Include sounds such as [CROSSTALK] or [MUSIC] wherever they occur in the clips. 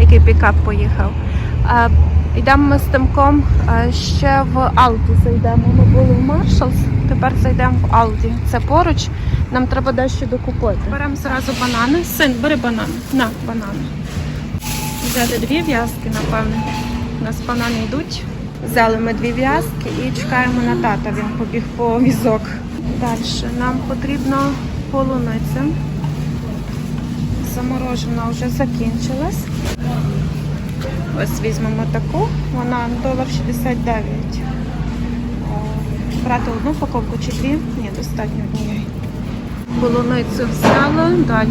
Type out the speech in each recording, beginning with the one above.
який пікап поїхав. Йдемо ми з Тимком ще в Алді зайдемо. Ми були в Маршалс, тепер зайдемо в Алді. Це поруч. Нам треба дещо докупити. Беремо зразу банани. Син, бери банани. На, банани. Взяти дві в'язки, напевне. У нас банани йдуть. Взяли ми дві в'язки і чекаємо на тата. Він побіг по візок. Далі нам потрібно полуниця. Заморожена вже закінчилась. Ось візьмемо таку, вона долар 69. Брати одну упаковку чи дві? Ні, достатньо однієї. Полуницю взяла. Далі.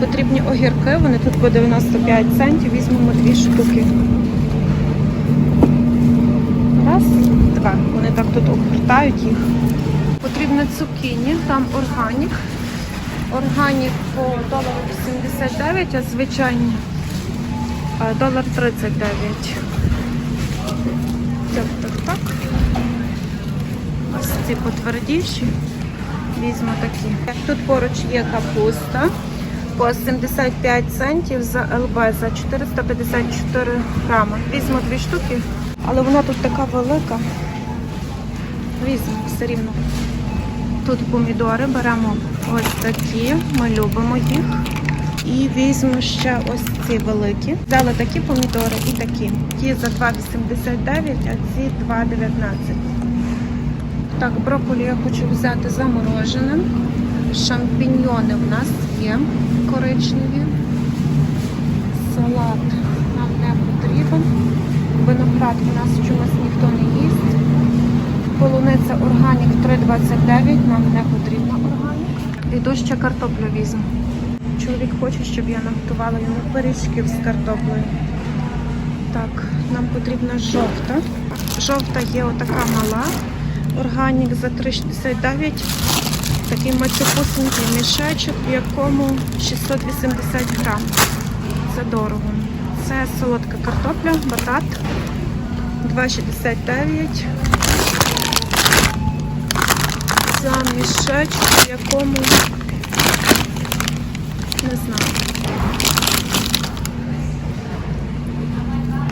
Потрібні огірки, вони тут по 95 центів, візьмемо дві штуки. Раз, два. Вони так тут обгортають їх. Потрібно цукіні, там органік. Органік по долару 79, а звичайні а, долар 39. Так, так, так. Ось ці потвердіші. Візьму такі. Тут поруч є капуста по 75 центів за ЛБ за 454 грами. Візьму дві штуки, але вона тут така велика. Візьму все рівно. Тут помідори беремо ось такі, ми любимо їх. І візьму ще ось ці великі. Взяла такі помідори і такі. Ті за 2,89, а ці 2,19. Так, брокколі я хочу взяти замороженим. Шампіньйони в нас є коричневі. Салат нам не потрібен. Виноград у нас чомусь ніхто не їсть. Полуниця органік 3,29, нам не потрібна органік. Іду ще картоплю візьму. Чоловік хоче, щоб я наготувала йому пиріжків з картоплею. Так, нам потрібна жовта. Жовта є отака мала. Органік за 3,69. Такий мачопусенький мішечок, в якому 680 грам. Це дорого. Це солодка картопля, батат 2,69. За мішечок, в якому не знаю.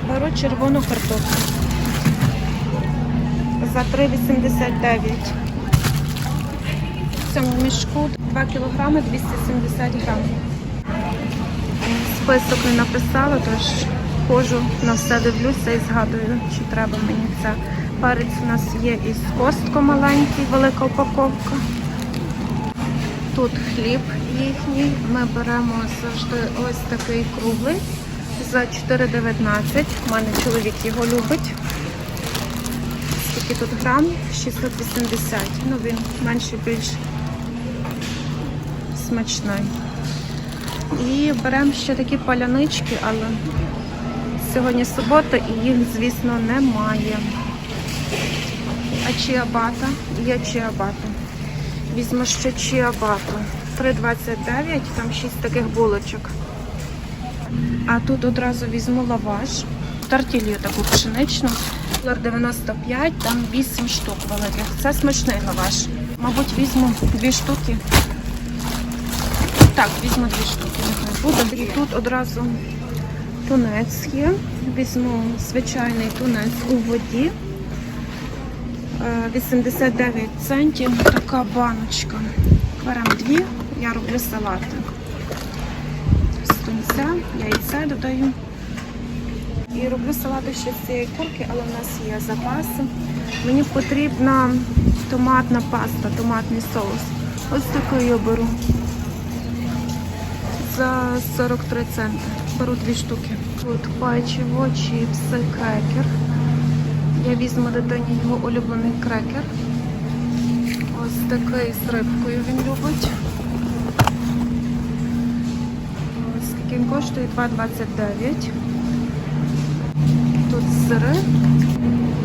Беру червону картоплю. За 3,89. В цьому мішку 2 кг 270 грам. Список не написала, тож ходжу на все дивлюся і згадую, чи треба мені це. Перець у нас є із костко маленький, велика упаковка. Тут хліб їхній. Ми беремо завжди ось такий круглий за 4,19. У мене чоловік його любить. Скільки тут грам? 680. Ну він менше більш смачний. І беремо ще такі палянички, але сьогодні субота і їх, звісно, немає. А чиабата? Є чиабата. Візьму ще чиабату. 3,29, там 6 таких булочок. А тут одразу візьму лаваш. Тартілью таку пшеничну. 95, там 8 штук великих. Це смачний лаваш. Мабуть, візьму дві штуки. Так, візьму дві штуки, нехай буде. І тут одразу тунець є. Візьму звичайний тунець у воді. Е, 89 центів така баночка. Беремо дві, я роблю салати. З тунця, яйце додаю. І роблю салати ще з цієї курки, але в нас є запаси. Мені потрібна томатна паста, томатний соус. Ось такий я беру. За 43 центи. Беру дві штуки. Тут печиво, чіпси, крекер. Я візьму дитині його улюблений крекер. Ось такий з рибкою він любить. Ось він коштує 2,29. Тут сири.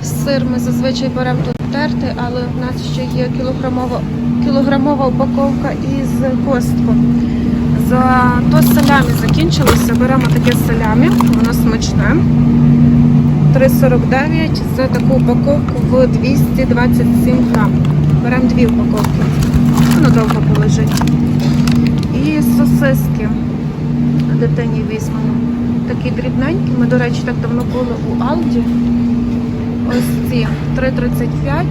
Сир ми зазвичай беремо тут терти, але в нас ще є кілограмова, кілограмова упаковка із костком. За то салямі закінчилося. Беремо таке салямі, воно смачне. 3,49 за таку упаковку в 227 грам. Беремо дві упаковки. Воно довго полежить. І сосиски дитині візьмемо. Такі дрібненькі. Ми, до речі, так давно були у Алді. Ось ці 3,35.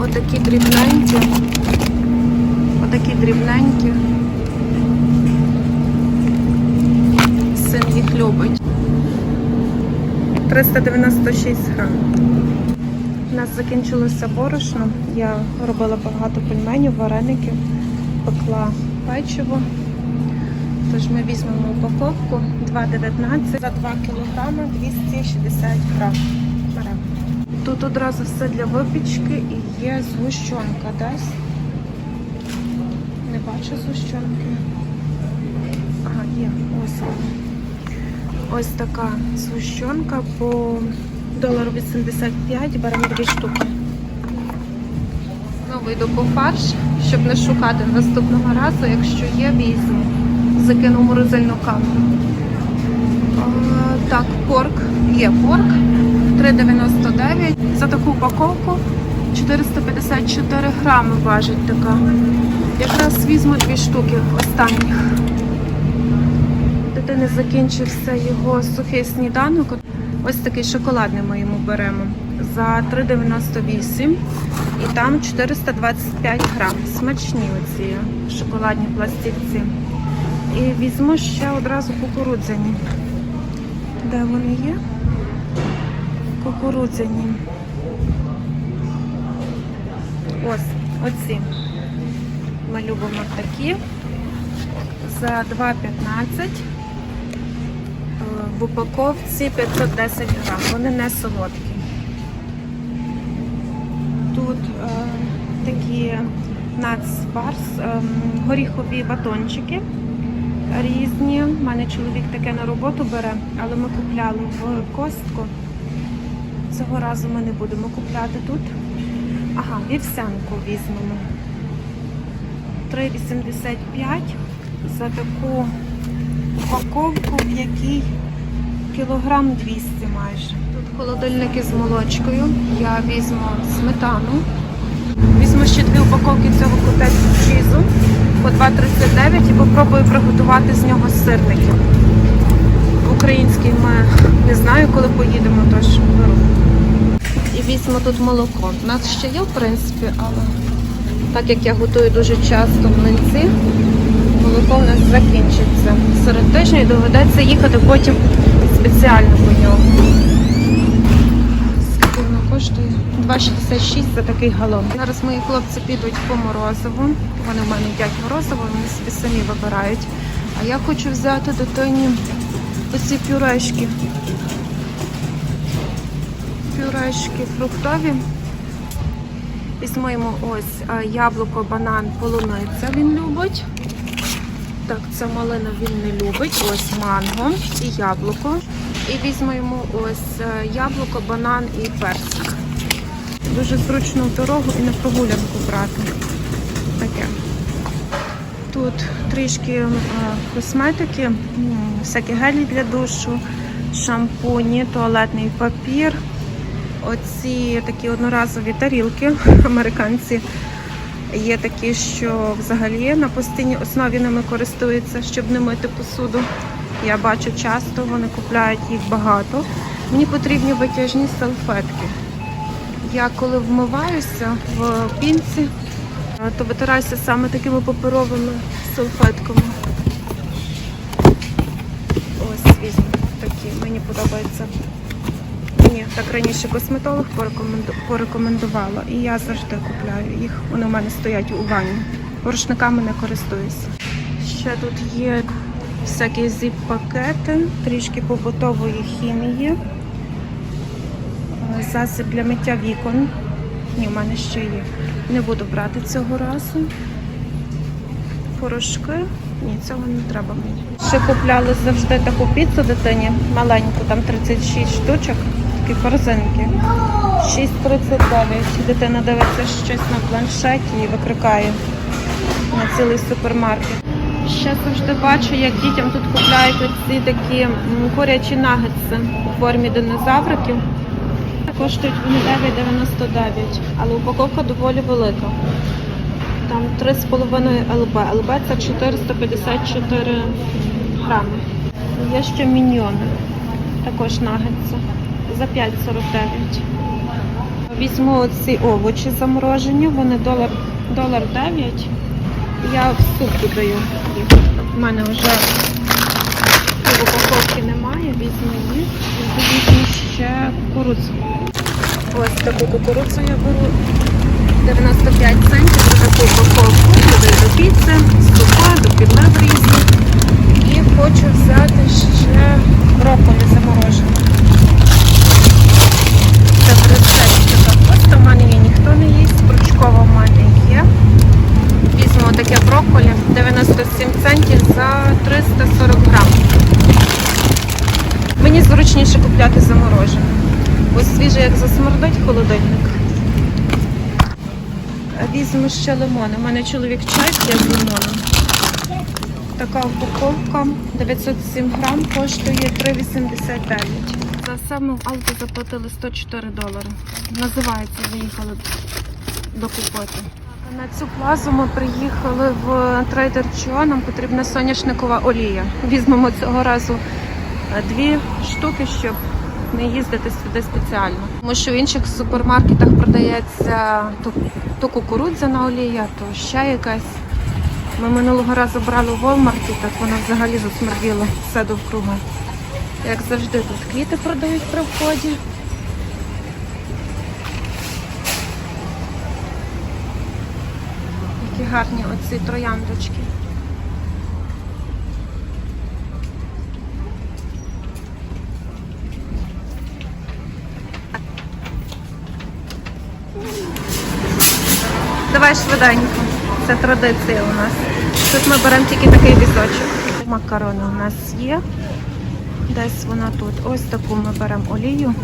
Отакі дрібненькі. Отакі дрібненькі. Син їх любить. 396 грам. У нас закінчилося борошно. Я робила багато пельменів, вареників, пекла печиво. Тож ми візьмемо упаковку 2,19 за 2 кг 260 грам. Беремо. Тут одразу все для випічки і є згущенка десь. Не бачу згущенки. Ага, є. Ось вона. Ось така згущенка по долару 85, беремо дві штуки. Знову йду по фарш, щоб не шукати наступного разу, якщо є, візьму. Закину в морозильну камеру. Так, порк. Є порк. 3,99. За таку упаковку 454 грами важить така. Якраз візьму дві штуки останніх. Дитини закінчився його сухий сніданок. Ось такий шоколадний ми йому беремо за 3,98 і там 425 грам. Смачні оці шоколадні пластівці. І візьму ще одразу кукурудзяні. Де вони є? Кукурудзяні. Ось, оці. Ми любимо такі. За 2,15 е, в упаковці 510 грам. Вони не солодкі. Тут е, такі нацбарс, е, горіхові батончики різні. У мене чоловік таке на роботу бере, але ми купляли в костку. Цього разу ми не будемо купляти тут. Ага, вівсянку візьмемо. 3,85 за таку упаковку, в якій кілограм 200 майже. Тут холодильники з молочкою. Я візьму сметану. Візьму ще дві упаковки цього котець чізу по 2,39 і попробую приготувати з нього сирники. Український ми не знаю, коли поїдемо, тож беру. І візьму тут молоко. У нас ще є, в принципі, але так як я готую дуже часто млинці, молоко в нас закінчиться серед тижня і доведеться їхати потім спеціально по ньому. Скільки коштує? 2,66 за такий галон. Зараз мої хлопці підуть по морозиву. Вони в мене їдять морозиво, вони собі самі вибирають. А я хочу взяти дитині оці пюрешки. Пюрешки фруктові. Візьмемо ось яблуко, банан, полуниця він любить. Так, це малина він не любить. Ось манго і яблуко. І візьмемо йому ось е, яблуко, банан і персик. Дуже зручно в дорогу і на прогулянку брати. Таке. Тут трішки е, косметики, всякі гелі для душу, шампуні, туалетний папір. Оці такі одноразові тарілки [LAUGHS] американці. Є такі, що взагалі на постійній основі ними користуються, щоб не мити посуду. Я бачу часто, вони купляють їх багато. Мені потрібні витяжні салфетки. Я коли вмиваюся в пінці, е, то витираюся саме такими паперовими салфетками. Ось візьму такі, мені подобається. Мені так раніше косметолог порекоменду- порекомендувала, і я завжди купляю їх. Вони у мене стоять у ванні. Порошниками не користуюся. Ще тут є всякі зіп-пакети, трішки побутової хімії, е, засіб для миття вікон. Ні, в мене ще є. Не буду брати цього разу. Порошки. Ні, цього не треба мені. Ще купляли завжди таку піцу дитині, маленьку, там 36 штучок, такі корзинки. 6,39. Дитина дивиться щось на планшеті і викрикає на цілий супермаркет. Ще завжди бачу, як дітям тут купляють оці такі курячі нагетси у формі динозавриків. Коштують вони 9,99, але упаковка доволі велика. Там 3,5 ЛБ. ЛБ це 454 грами. Є ще міньйони. Також нагетси. За 5,49. Візьму оці овочі заморожені, вони долар, долар 9. Я в суп додаю їх. У мене вже упаковки немає, візьму їх. Візьму ще кукурудзу. Ось таку кукурудзу я беру. 95 центів за таку упаковку. Додаю до піци, супа, до підлив різних. І хочу взяти ще брокколі заморожене. Це в рецепті капуста. У мене її ніхто не їсть. Стручкова в мене є. Візьмемо таке брокколі 97 центів за 340 грам. Мені зручніше купляти заморожене. Ось свіже, як засмердить холодильник. Візьму ще лимони. У мене чоловік чай п'є з лимоном. Така упаковка 907 грам коштує 3,89. Саме в Алто заплатили 104 долари. Називається, заїхали докупити. На цю плазу ми приїхали в Trader Joe. Нам потрібна соняшникова олія. Візьмемо цього разу е, дві штуки, щоб не їздити сюди спеціально. Тому що в інших супермаркетах продається то, то кукурудзяна олія, то ще якась. Ми минулого разу брали у Walmart, так вона взагалі засмерділа все довкруги. Як завжди, тут квіти продають при вході. Які гарні оці трояндочки. Давай швиденько. Це традиція у нас. Тут ми беремо тільки такий візочок. Макарони у нас є. Десь вона тут. Ось таку ми беремо олію.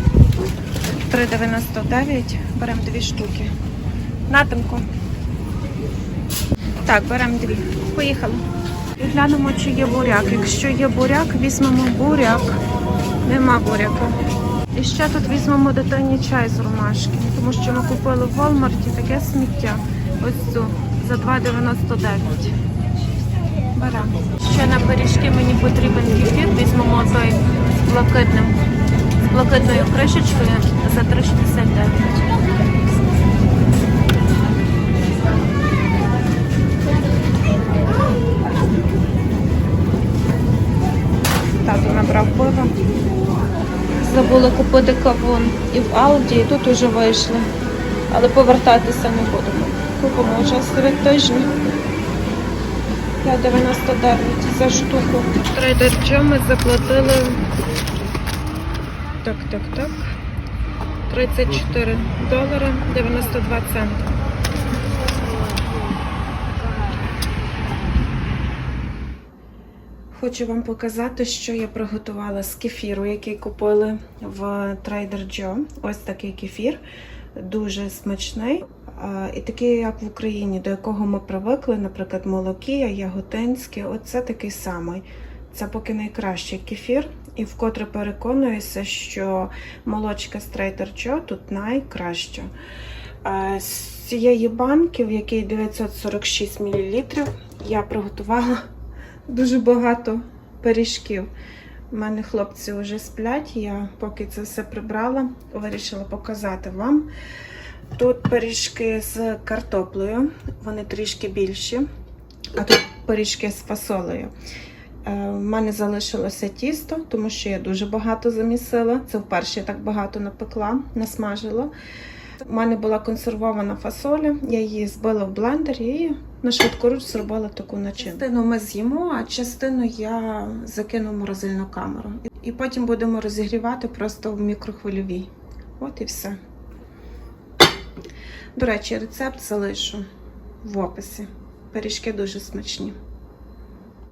3,99. Беремо дві штуки. Натимку. Так, беремо дві. Поїхали. І глянемо, чи є буряк. Якщо є буряк, візьмемо буряк. Нема буряка. І ще тут візьмемо дитині чай з ромашки, тому що ми купили в Walmart таке сміття. Ось цю за 2,99. Беремо. Ще на пиріжки мені потрібен кефір. Візьмемо той з блакитним, з блакитною кришечкою за 3,69. Тато набрав пиво. Забули купити кавун і в Алді, і тут уже вийшли. Але повертатися не будемо. Купимо вже серед тижня. 5,99 за штуку. Трейдер Джо ми заплатили. Так, так, так. 34 долари 92 цента. Хочу вам показати, що я приготувала з кефіру, який купили в Trader Joe. Ось такий кефір, дуже смачний. І такий, як в Україні, до якого ми привикли, наприклад, молокія, яготинське. Оце такий самий. Це поки найкращий кефір. І вкотре переконуюся, що молочка Trader тут найкраща. З цієї банки, в якій 946 мл, я приготувала [LAUGHS] дуже багато пиріжків. У мене хлопці вже сплять, я поки це все прибрала, вирішила показати вам. Тут пиріжки з картоплею, вони трішки більші, а тут пиріжки з фасолею. У мене залишилося тісто, тому що я дуже багато замісила. Це вперше я так багато напекла, насмажила. У мене була консервована фасоля, я її збила в блендері і на швидкоруч зробила таку начинку. Частину ми з'їмо, а частину я закину в морозильну камеру. І потім будемо розігрівати просто в мікрохвильовій. От і все. До речі, рецепт залишу в описі. Пиріжки дуже смачні.